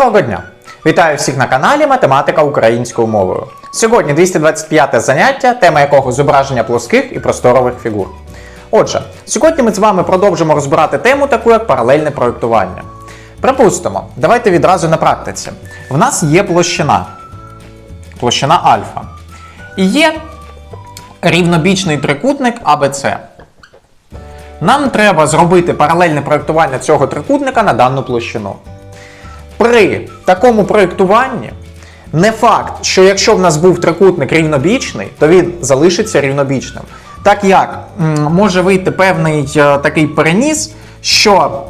Доброго дня! Вітаю всіх на каналі Математика українською мовою. Сьогодні 225 заняття, тема якого зображення плоских і просторових фігур. Отже, сьогодні ми з вами продовжимо розбирати тему таку, як паралельне проєктування. Припустимо, давайте відразу на практиці. В нас є площина, площина альфа. І є рівнобічний трикутник АБЦ. Нам треба зробити паралельне проєктування цього трикутника на дану площину. При такому проєктуванні не факт, що якщо в нас був трикутник рівнобічний, то він залишиться рівнобічним. Так як може вийти певний е, такий переніс, що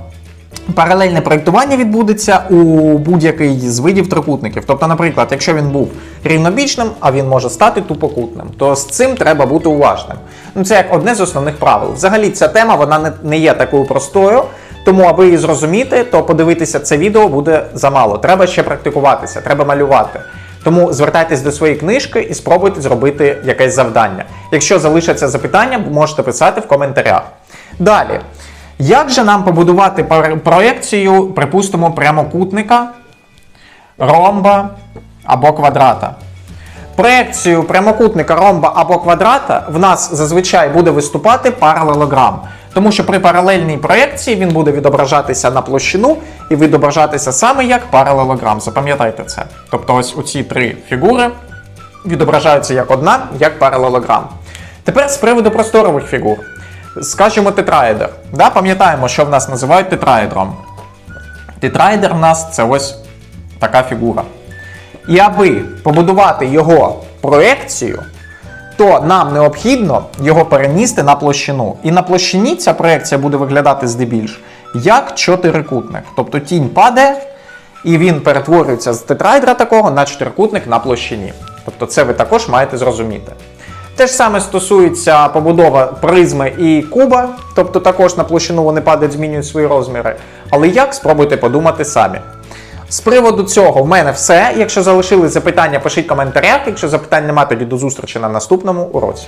паралельне проєктування відбудеться у будь-який з видів трикутників. Тобто, наприклад, якщо він був рівнобічним, а він може стати тупокутним, то з цим треба бути уважним. Ну, це як одне з основних правил. Взагалі, ця тема вона не, не є такою простою. Тому, аби її зрозуміти, то подивитися це відео буде замало. Треба ще практикуватися, треба малювати. Тому звертайтесь до своєї книжки і спробуйте зробити якесь завдання. Якщо залишаться запитання, можете писати в коментарях. Далі. Як же нам побудувати проекцію, припустимо, прямокутника, ромба або квадрата? Проекцію прямокутника, ромба або квадрата в нас зазвичай буде виступати паралелограм. Тому що при паралельній проекції він буде відображатися на площину і відображатися саме як паралелограм. Запам'ятайте це. Тобто ось у ці три фігури відображаються як одна, як паралелограм. Тепер з приводу просторових фігур. Скажімо, тетраедр. Да? Пам'ятаємо, що в нас називають тетраедром. Тетраедр в нас це ось така фігура. І аби побудувати його проекцію, то нам необхідно його перенести на площину. І на площині ця проекція буде виглядати здебільш як чотирикутник. Тобто тінь падає, і він перетворюється з тетраедра такого на чотирикутник на площині. Тобто це ви також маєте зрозуміти. Те ж саме стосується побудова призми і куба, тобто також на площину вони падають, змінюють свої розміри. Але як спробуйте подумати самі. З приводу цього в мене все. Якщо залишили запитання, пишіть коментарях. Якщо запитань немає, тоді до зустрічі на наступному уроці.